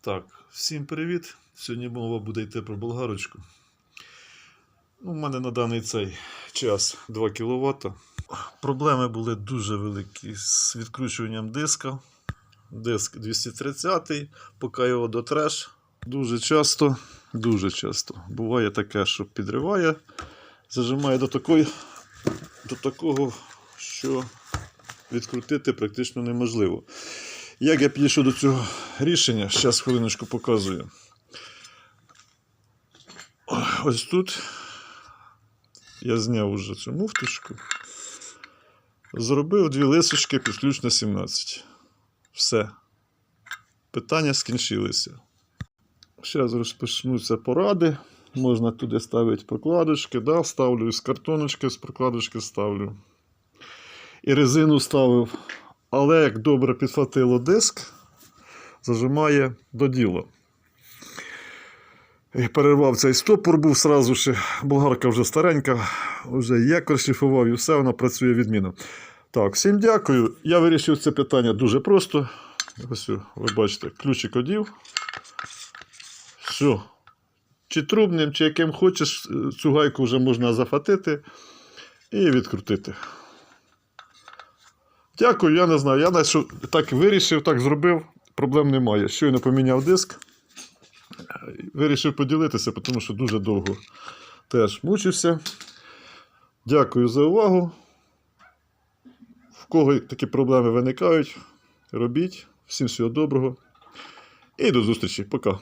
Так, всім привіт. Сьогодні мова буде йти про болгарочку. Ну, У мене на даний цей час 2 кВт. Проблеми були дуже великі з відкручуванням диска. Диск 230, поки його дотреш. Дуже часто, дуже часто буває таке, що підриває, зажимає до такої, до такого, що відкрутити практично неможливо. Як я підійшов до цього рішення, зараз хвилиночку показую. Ось тут я зняв уже цю муфточку. Зробив дві лисочки під ключ на 17. Все. Питання скінчилися. Зараз розпочнуться поради. Можна туди ставити прокладочки. Да? Ставлю з картоночки, з прокладочки ставлю. І резину ставив. Але як добре підхватило диск, зажимає до діла. І перервав цей стопор, був сразу ще. Болгарка вже старенька, вже як розшифував і все, вона працює відмінно. Так, всім дякую. Я вирішив це питання дуже просто. Ось ви бачите, ключик одів. Все. Чи трубним, чи яким хочеш, цю гайку вже можна зафатити і відкрутити. Дякую, я не знаю. Я навіть так вирішив, так зробив. Проблем немає. Щойно поміняв диск. Вирішив поділитися, тому що дуже довго теж мучився. Дякую за увагу. В кого такі проблеми виникають, робіть. Всім всього доброго. І до зустрічі. Пока.